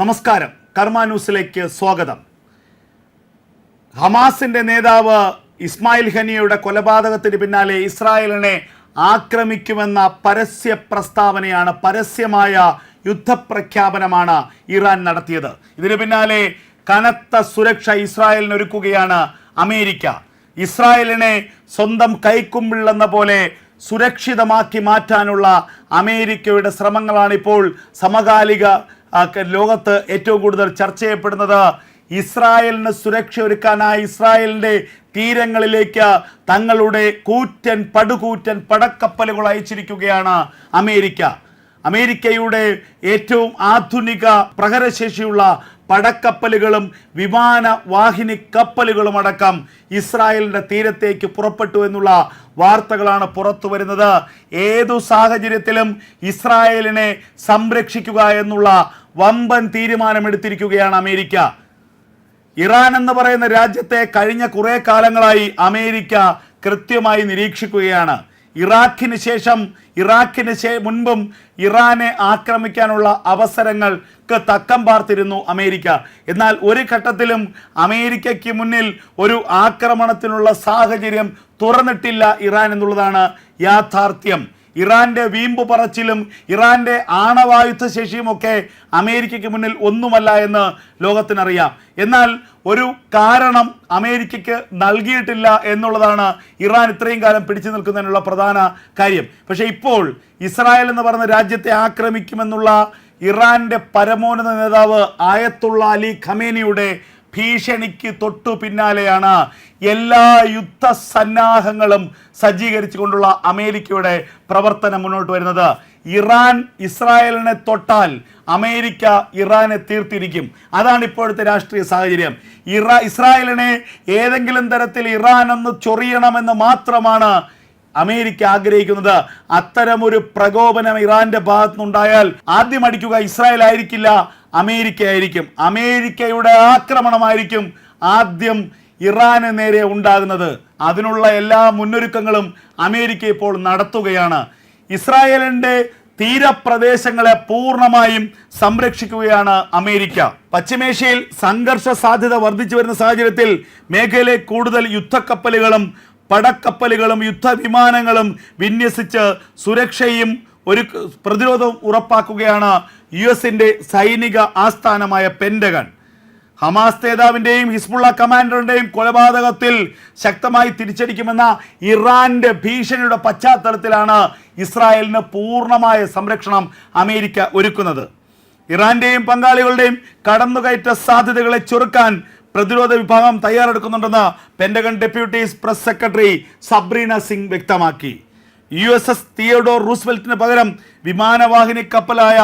നമസ്കാരം. കർമ്മ ന്യൂസിലേക്ക് സ്വാഗതം. ഹമാസിന്റെ നേതാവ് ഇസ്മായിൽ ഹനിയയുടെ കൊലപാതകത്തിന് പിന്നാലെ ഇസ്രായേലിനെ ആക്രമിക്കുമെന്ന പരസ്യ പ്രസ്താവനയാണ് പരസ്യമായ യുദ്ധപ്രഖ്യാപനമാണ് ഇറാൻ നടത്തിയത്. ഇതിന് പിന്നാലെ കനത്ത സുരക്ഷ ഇസ്രായേലിന് ഒരുക്കുകയാണ് അമേരിക്ക. ഇസ്രായേലിനെ സ്വന്തം കൈക്കുമ്പിള്ളെന്ന പോലെ സുരക്ഷിതമാക്കി മാറ്റാനുള്ള അമേരിക്കയുടെ ശ്രമങ്ങളാണ് ഇപ്പോൾ സമകാലിക ലോകത്ത് ഏറ്റവും കൂടുതൽ ചർച്ച ചെയ്യപ്പെടുന്നത് ഇസ്രായേലിന് സുരക്ഷ ഒരുക്കാനായി ഇസ്രായേലിന്റെ തീരങ്ങളിലേക്ക് തങ്ങളുടെ കൂറ്റൻ പടുകൂറ്റൻ പടക്കപ്പലുകൾ അയച്ചിരിക്കുകയാണ് അമേരിക്ക. അമേരിക്കയുടെ ഏറ്റവും ആധുനിക പ്രഹരശേഷിയുള്ള പടക്കപ്പലുകളും വിമാന വാഹിനി കപ്പലുകളും അടക്കം ഇസ്രായേലിന്റെ തീരത്തേക്ക് പുറപ്പെട്ടു എന്നുള്ള വാർത്തകളാണ് പുറത്തു വരുന്നത്. ഏതു സാഹചര്യത്തിലും ഇസ്രായേലിനെ സംരക്ഷിക്കുക എന്നുള്ള വമ്പൻ തീരുമാനമെടുത്തിരിക്കുകയാണ് അമേരിക്ക. ഇറാൻ എന്ന് പറയുന്ന രാജ്യത്തെ കഴിഞ്ഞ കുറെ കാലങ്ങളായി അമേരിക്ക കൃത്യമായി നിരീക്ഷിക്കുകയാണ്. ഇറാഖിന് ശേഷം ഇറാഖിന് ശേ- മുൻപും ഇറാനെ ആക്രമിക്കാനുള്ള അവസരങ്ങൾക്ക് തക്കം പാർത്തിരുന്നു അമേരിക്ക. എന്നാൽ ഒരു ഘട്ടത്തിലും അമേരിക്കയ്ക്ക് മുന്നിൽ ഒരു ആക്രമണത്തിനുള്ള സാഹചര്യം തുറന്നിട്ടില്ല ഇറാൻ എന്നുള്ളതാണ് യാഥാർത്ഥ്യം. ഇറാന്റെ വീമ്പ് പറച്ചിലും ഇറാന്റെ ആണവായുധ ശേഷിയുമൊക്കെ അമേരിക്കയ്ക്ക് മുന്നിൽ ഒന്നുമല്ല എന്ന് ലോകത്തിനറിയാം. എന്നാൽ ഒരു കാരണം അമേരിക്കയ്ക്ക് നൽകിയിട്ടില്ല എന്നുള്ളതാണ് ഇറാൻ ഇത്രയും കാലം പിടിച്ചു നിൽക്കുന്നതിനുള്ള പ്രധാന കാര്യം. പക്ഷേ ഇപ്പോൾ ഇസ്രായേൽ എന്ന് പറയുന്ന രാജ്യത്തെ ആക്രമിക്കുമെന്നുള്ള ഇറാന്റെ പരമോന്നത നേതാവ് ആയത്തുള്ള അലി ഖമേനിയുടെ ഭീഷണിക്ക് തൊട്ടു പിന്നാലെയാണ് എല്ലാ യുദ്ധ സന്നാഹങ്ങളും സജ്ജീകരിച്ചുകൊണ്ടുള്ള അമേരിക്കയുടെ പ്രവർത്തനം മുന്നോട്ട് വരുന്നത്. ഇറാൻ ഇസ്രായേലിനെ തൊട്ടാൽ അമേരിക്ക ഇറാനെ തീർത്തിരിക്കും. അതാണ് ഇപ്പോഴത്തെ രാഷ്ട്രീയ സാഹചര്യം. ഇറാ ഇസ്രായേലിനെ ഏതെങ്കിലും തരത്തിൽ ഇറാൻ ഒന്ന് ചൊറിയണമെന്ന് മാത്രമാണ് അമേരിക്ക ആഗ്രഹിക്കുന്നത്. അത്തരമൊരു പ്രകോപനം ഇറാന്റെ ഭാഗത്തുനിന്നുണ്ടായാൽ ആദ്യം അടിക്കുക ഇസ്രായേൽ ആയിരിക്കില്ല അമേരിക്ക ആയിരിക്കും അമേരിക്കയുടെ ആക്രമണമായിരിക്കും ആദ്യം ഇറാന് നേരെ ഉണ്ടാകുന്നത്. അതിനുള്ള എല്ലാ മുന്നൊരുക്കങ്ങളും അമേരിക്ക ഇപ്പോൾ നടത്തുകയാണ്. ഇസ്രായേലിന്റെ തീരപ്രദേശങ്ങളെ പൂർണമായും സംരക്ഷിക്കുകയാണ് അമേരിക്ക. പശ്ചിമേഷ്യയിൽ സംഘർഷ സാധ്യത വർദ്ധിച്ചു വരുന്ന സാഹചര്യത്തിൽ മേഖലയിൽ കൂടുതൽ യുദ്ധക്കപ്പലുകളും പടക്കപ്പലുകളും യുദ്ധവിമാനങ്ങളും വിന്യസിച്ച് സുരക്ഷയും ഒരു പ്രതിരോധം ഉറപ്പാക്കുകയാണ് യു എസിന്റെ സൈനിക ആസ്ഥാനമായ പെൻഡഗൺ. ഹമാസ് നേതാവിന്റെയും ഹിസ്ബുള്ള കമാൻഡറിന്റെയും കൊലപാതകത്തിൽ ശക്തമായി തിരിച്ചടിക്കുമെന്ന ഇറാന്റെ ഭീഷണിയുടെ പശ്ചാത്തലത്തിലാണ് ഇസ്രായേലിന് പൂർണമായ സംരക്ഷണം അമേരിക്ക ഒരുക്കുന്നത്. ഇറാന്റെയും പങ്കാളികളുടെയും കടന്നുകയറ്റ സാധ്യതകളെ ചെറുക്കാൻ പ്രതിരോധ വിഭാഗം തയ്യാറെടുക്കുന്നുണ്ടെന്ന് Pentagon deputies press secretary Sabrina Singh വ്യക്തമാക്കി. യു എസ് എസ് തിയോഡോർ റൂസ്വെൽറ്റിന് പകരം വിമാനവാഹിനി കപ്പലായ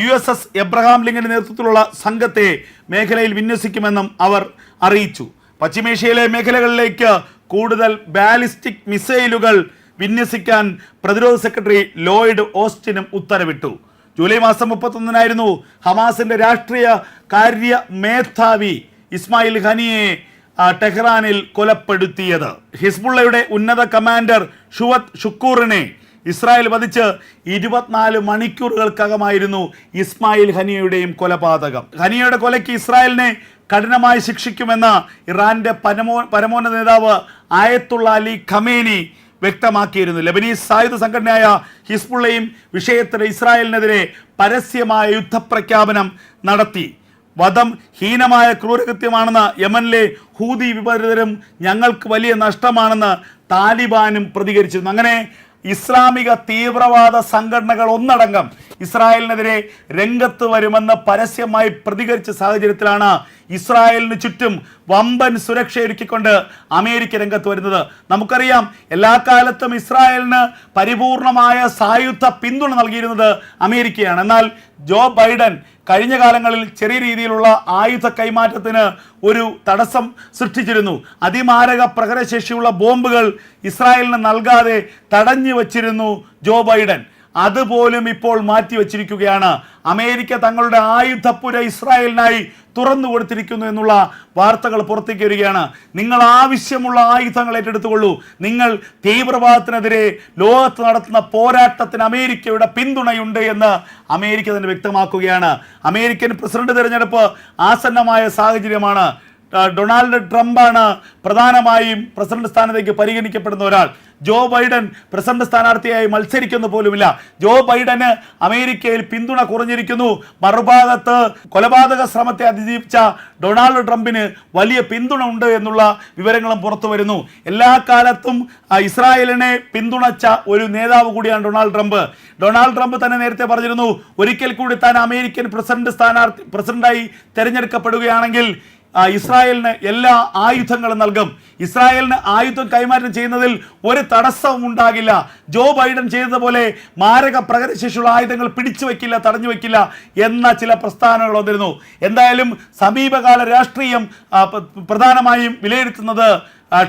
യു എസ് എസ് എബ്രഹാം ലിങ്കന്റെ നേതൃത്വത്തിലുള്ള സംഘത്തെ മേഖലയിൽ വിന്യസിക്കുമെന്നും അവർ അറിയിച്ചു. പശ്ചിമേഷ്യയിലെ മേഖലകളിലേക്ക് കൂടുതൽ ബാലിസ്റ്റിക് മിസൈലുകൾ വിന്യസിക്കാൻ പ്രതിരോധ സെക്രട്ടറി ലോയിഡ് ഓസ്റ്റിനും ഉത്തരവിട്ടു. ജൂലൈ മാസം മുപ്പത്തൊന്നിനായിരുന്നു ഹമാസിന്റെ രാഷ്ട്രീയ കാര്യ മേധാവി ഇസ്മായിൽ ഖനിയെ ടെഹ്റാനിൽ കൊലപ്പെടുത്തിയത്. ഹിസ്ബുള്ളയുടെ ഉന്നത കമാൻഡർ ഷുവത് ഷുക്കൂറിനെ ഇസ്രായേൽ വധിച്ച് ഇരുപത്തിനാല് മണിക്കൂറുകൾക്കകമായിരുന്നു ഇസ്മായിൽ ഹനിയയുടെയും കൊലപാതകം. ഹനിയയുടെ കൊലയ്ക്ക് ഇസ്രായേലിനെ കഠിനമായി ശിക്ഷിക്കുമെന്ന് ഇറാന്റെ പരമോ പരമോന്നത നേതാവ് ആയത്തുള്ള അലി ഖമേനി വ്യക്തമാക്കിയിരുന്നു. ലബനീസ് സായുധ സംഘടനയായ ഹിസ്ബുള്ളയും വിഷയത്തിൽ ഇസ്രായേലിനെതിരെ പരസ്യമായ യുദ്ധപ്രഖ്യാപനം നടത്തി. വധം ഹീനമായ ക്രൂരകൃത്യമാണെന്ന് യമനിലെ ഹൂതി വിപരീതരും ഞങ്ങൾക്ക് വലിയ നഷ്ടമാണെന്ന് താലിബാനും പ്രതികരിച്ചിരുന്നു. അങ്ങനെ ഇസ്ലാമിക തീവ്രവാദ സംഘടനകൾ ഒന്നടങ്കം ഇസ്രായേലിനെതിരെ രംഗത്ത് വരുമെന്ന് പരസ്യമായി പ്രതികരിച്ച സാഹചര്യത്തിലാണ് ഇസ്രായേലിന് ചുറ്റും വമ്പൻ സുരക്ഷയൊരുക്കിക്കൊണ്ട് അമേരിക്ക രംഗത്ത് വരുന്നത്. നമുക്കറിയാം എല്ലാ കാലത്തും ഇസ്രായേലിന് പരിപൂർണമായ സായുധ പിന്തുണ നൽകിയിരുന്നത് അമേരിക്കയാണ്. എന്നാൽ ജോ ബൈഡൻ കഴിഞ്ഞ കാലങ്ങളിൽ ചെറിയ രീതിയിലുള്ള ആയുധ കൈമാറ്റത്തിന് ഒരു തടസ്സം സൃഷ്ടിച്ചിരുന്നു. അതിമാരക പ്രഹരശേഷിയുള്ള ബോംബുകൾ ഇസ്രായേലിന് നൽകാതെ തടഞ്ഞു വച്ചിരുന്നു ജോ ബൈഡൻ. അതുപോലും ഇപ്പോൾ മാറ്റിവെച്ചിരിക്കുകയാണ്. അമേരിക്ക തങ്ങളുടെ ആയുധപ്പുര ഇസ്രായേലിനായി തുറന്നു കൊടുത്തിരിക്കുന്നു എന്നുള്ള വാർത്തകൾ പുറത്തേക്ക് വരികയാണ്. നിങ്ങൾ ആവശ്യമുള്ള ആയുധങ്ങൾ ഏറ്റെടുത്തുകൊള്ളൂ. നിങ്ങൾ തീവ്രവാദത്തിനെതിരെ ലോകത്ത് നടത്തുന്ന പോരാട്ടത്തിന് അമേരിക്കയുടെ പിന്തുണയുണ്ട് എന്ന് അമേരിക്ക തന്നെ വ്യക്തമാക്കുകയാണ്. അമേരിക്കൻ പ്രസിഡന്റ് തിരഞ്ഞെടുപ്പ് ആസന്നമായ സാഹചര്യമാണ്. ഡൊണാൾഡ് ട്രംപാണ് പ്രധാനമായും പ്രസിഡന്റ് സ്ഥാനത്തേക്ക് പരിഗണിക്കപ്പെടുന്ന ഒരാൾ. ജോ ബൈഡൻ പ്രസിഡന്റ് സ്ഥാനാർത്ഥിയായി മത്സരിക്കുന്നു പോലുമില്ല. ജോ ബൈഡന് അമേരിക്കയിൽ പിന്തുണ കുറഞ്ഞിരിക്കുന്നു. മറുഭാഗത്ത് കൊലപാതക ശ്രമത്തെ അതിജീവിച്ച ഡൊണാൾഡ് ട്രംപിന് വലിയ പിന്തുണ ഉണ്ട് എന്നുള്ള വിവരങ്ങളും പുറത്തു വരുന്നു. എല്ലാ കാലത്തും ഇസ്രായേലിനെ പിന്തുണച്ച ഒരു നേതാവ് കൂടിയാണ് ഡൊണാൾഡ് ട്രംപ്. ഡൊണാൾഡ് ട്രംപ് തന്നെ നേരത്തെ പറഞ്ഞിരുന്നു ഒരിക്കൽ കൂടി താൻ അമേരിക്കൻ പ്രസിഡന്റ് സ്ഥാനാർത്ഥി പ്രസിഡന്റായി തെരഞ്ഞെടുക്കപ്പെടുകയാണെങ്കിൽ ഇസ്രായേലിന് എല്ലാ ആയുധങ്ങളും നൽകും. ഇസ്രായേലിന് ആയുധം കൈമാറ്റം ചെയ്യുന്നതിൽ ഒരു തടസ്സവും ഉണ്ടാകില്ല. ജോ ബൈഡൻ ചെയ്തതുപോലെ മാരക പ്രകടശേഷിയുള്ള ആയുധങ്ങൾ പിടിച്ചു വയ്ക്കില്ല തടഞ്ഞു വയ്ക്കില്ല എന്ന ചില പ്രസ്താവനകൾ വന്നിരുന്നു. എന്തായാലും സമീപകാല രാഷ്ട്രീയം പ്രധാനമായും വിലയിരുത്തുന്നത്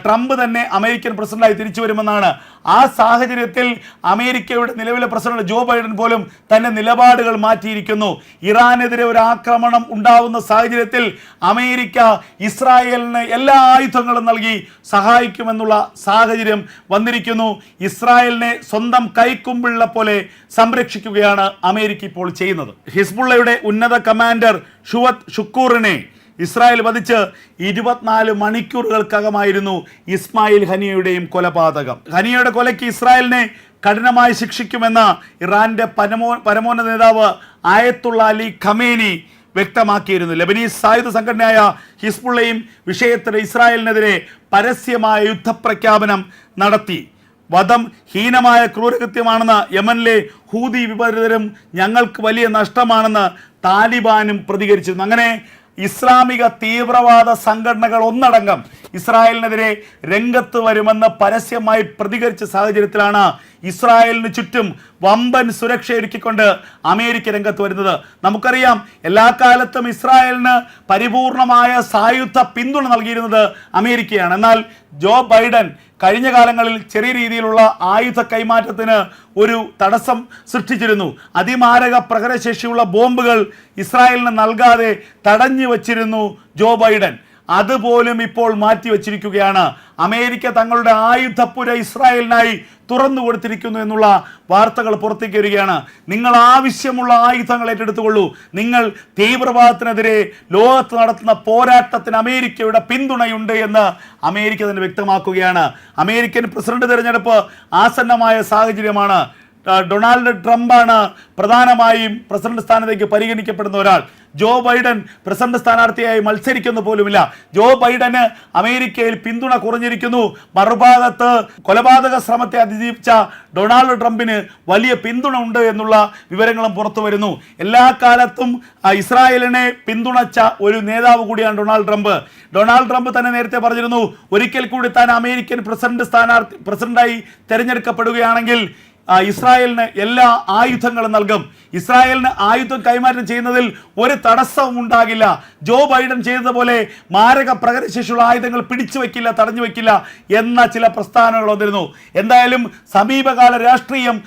ട്രംപ് തന്നെ അമേരിക്കൻ പ്രസിഡന്റായി തിരിച്ചു വരുമെന്നാണ്. ആ സാഹചര്യത്തിൽ അമേരിക്കയുടെ നിലവിലെ പ്രസിഡന്റ് ജോ ബൈഡൻ പോലും തന്റെ നിലപാടുകൾ മാറ്റിയിരിക്കുന്നു. ഇറാനെതിരെ ഒരു ആക്രമണം ഉണ്ടാവുന്ന സാഹചര്യത്തിൽ അമേരിക്ക ഇസ്രായേലിന് എല്ലാ ആയുധങ്ങളും നൽകി സഹായിക്കുമെന്നുള്ള സാഹചര്യം വന്നിരിക്കുന്നു. ഇസ്രായേലിനെ സ്വന്തം കൈക്കുമ്പിള്ള പോലെ സംരക്ഷിക്കുകയാണ് അമേരിക്ക ഇപ്പോൾ ചെയ്യുന്നത്. ഹിസ്ബുള്ളയുടെ ഉന്നത കമാൻഡർ ഷുവത് ഷുക്കൂറിനെ ഇസ്രായേൽ വധിച്ച് ഇരുപത്തിനാല് മണിക്കൂറുകൾക്കകമായിരുന്നു ഇസ്മായിൽ ഹനിയയുടെയും കൊലപാതകം. ഹനിയയുടെ കൊലയ്ക്ക് ഇസ്രായേലിനെ കഠിനമായി ശിക്ഷിക്കുമെന്ന് ഇറാന്റെ പരമോ പരമോന്നത നേതാവ് ആയത്തുള്ള അലി ഖമേനി വ്യക്തമാക്കിയിരുന്നു. ലബനീസ് സായുധ സംഘടനയായ ഹിസ്ബുള്ളയും വിഷയത്തിൽ ഇസ്രായേലിനെതിരെ പരസ്യമായ യുദ്ധപ്രഖ്യാപനം നടത്തി. വധം ഹീനമായ ക്രൂരകൃത്യമാണെന്ന് യമനിലെ ഹൂതി വിപരീതരും ഞങ്ങൾക്ക് വലിയ നഷ്ടമാണെന്ന് താലിബാനും പ്രതികരിച്ചിരുന്നു. അങ്ങനെ ഇസ്ലാമിക തീവ്രവാദ സംഘടനകൾ ഒന്നടങ്കം ഇസ്രായേലിനെതിരെ രംഗത്ത് വരുമെന്ന് പരസ്യമായി പ്രതികരിച്ച സാഹചര്യത്തിലാണ് ഇസ്രായേലിന് ചുറ്റും വമ്പൻ സുരക്ഷ ഒരുക്കിക്കൊണ്ട് അമേരിക്ക രംഗത്ത് വരുന്നത്. നമുക്കറിയാം എല്ലാ കാലത്തും ഇസ്രായേലിന് പരിപൂർണമായ സായുധ പിന്തുണ നൽകിയിരുന്നത് അമേരിക്കയാണ്. എന്നാൽ ജോ ബൈഡൻ കഴിഞ്ഞ കാലങ്ങളിൽ ചെറിയ രീതിയിലുള്ള ആയുധ കൈമാറ്റത്തിന് ഒരു തടസ്സം സൃഷ്ടിച്ചിരുന്നു. അതിമാരക പ്രഹരശേഷിയുള്ള ബോംബുകൾ ഇസ്രായേലിന് നൽകാതെ തടഞ്ഞു വച്ചിരുന്നു ജോ ബൈഡൻ. അതുപോലും ഇപ്പോൾ മാറ്റി മാറ്റിവെച്ചിരിക്കുകയാണ് അമേരിക്ക തങ്ങളുടെ ആയുധപ്പുര ഇസ്രായേലിനായി തുറന്നു കൊടുത്തിരിക്കുന്നു എന്നുള്ള വാർത്തകൾ പുറത്തേക്ക് വരികയാണ്. നിങ്ങൾ ആവശ്യമുള്ള ആയുധങ്ങൾ ഏറ്റെടുത്തുകൊള്ളൂ. നിങ്ങൾ തീവ്രവാദത്തിനെതിരെ ലോകത്ത് നടത്തുന്ന പോരാട്ടത്തിന് അമേരിക്കയുടെ പിന്തുണയുണ്ട് എന്ന് അമേരിക്ക തന്നെ വ്യക്തമാക്കുകയാണ്. അമേരിക്കൻ പ്രസിഡന്റ് തിരഞ്ഞെടുപ്പ് ആസന്നമായ സാഹചര്യമാണ്. ഡൊണാൾഡ് ട്രംപാണ് പ്രധാനമായും പ്രസിഡന്റ് സ്ഥാനത്തേക്ക് പരിഗണിക്കപ്പെടുന്ന ഒരാൾ. ജോ ബൈഡൻ പ്രസിഡന്റ് സ്ഥാനാർത്ഥിയായി മത്സരിക്കുന്ന പോലുമില്ല. ജോ ബൈഡന് അമേരിക്കയിൽ പിന്തുണ കുറഞ്ഞിരിക്കുന്നു. മറുഭാഗത്ത് കൊലപാതക ശ്രമത്തെ അതിജീവിച്ച ഡൊണാൾഡ് ട്രംപിന് വലിയ പിന്തുണ ഉണ്ട് എന്നുള്ള വിവരങ്ങളും പുറത്തു വരുന്നു. എല്ലാ കാലത്തും ഇസ്രായേലിനെ പിന്തുണച്ച ഒരു നേതാവ് കൂടിയാണ് ഡൊണാൾഡ് ട്രംപ്. ഡൊണാൾഡ് ട്രംപ് തന്നെ നേരത്തെ പറഞ്ഞിരുന്നു ഒരിക്കൽ കൂടി താൻ അമേരിക്കൻ പ്രസിഡന്റ് സ്ഥാനാർത്ഥി പ്രസിഡന്റായി തെരഞ്ഞെടുക്കപ്പെടുകയാണെങ്കിൽ ഇസ്രായേലിന് എല്ലാ ആയുധങ്ങളും നൽകും. ഇസ്രായേലിന് ആയുധം കൈമാറ്റം ചെയ്യുന്നതിൽ ഒരു തടസ്സവും ഉണ്ടാകില്ല. ജോ ബൈഡൻ ചെയ്തതുപോലെ മാരക പ്രകടശേഷിയുള്ള ആയുധങ്ങൾ പിടിച്ചു വയ്ക്കില്ല തടഞ്ഞു വയ്ക്കില്ല എന്ന ചില പ്രസ്താവനകൾ വന്നിരുന്നു. എന്തായാലും സമീപകാല രാഷ്ട്രീയം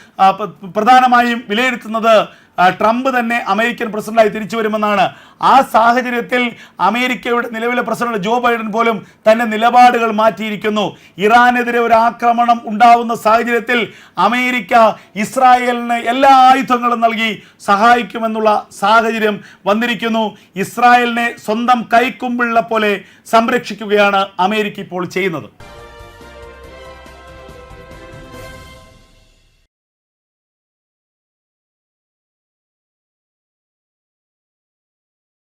പ്രധാനമായും വിലയിരുത്തുന്നത് ട്രംപ് തന്നെ അമേരിക്കൻ പ്രസിഡന്റായി തിരിച്ചു വരുമെന്നാണ്. ആ സാഹചര്യത്തിൽ അമേരിക്കയുടെ നിലവിലെ പ്രസിഡന്റ് ജോ ബൈഡൻ പോലും തന്റെ നിലപാടുകൾ മാറ്റിയിരിക്കുന്നു. ഇറാനെതിരെ ഒരു ആക്രമണം ഉണ്ടാവുന്ന സാഹചര്യത്തിൽ അമേരിക്ക ഇസ്രായേലിന് എല്ലാ ആയുധങ്ങളും നൽകി സഹായിക്കുമെന്നുള്ള സാഹചര്യം വന്നിരിക്കുന്നു. ഇസ്രായേലിനെ സ്വന്തം കൈക്കുമ്പിള്ള പോലെ സംരക്ഷിക്കുകയാണ് അമേരിക്ക ഇപ്പോൾ ചെയ്യുന്നത്.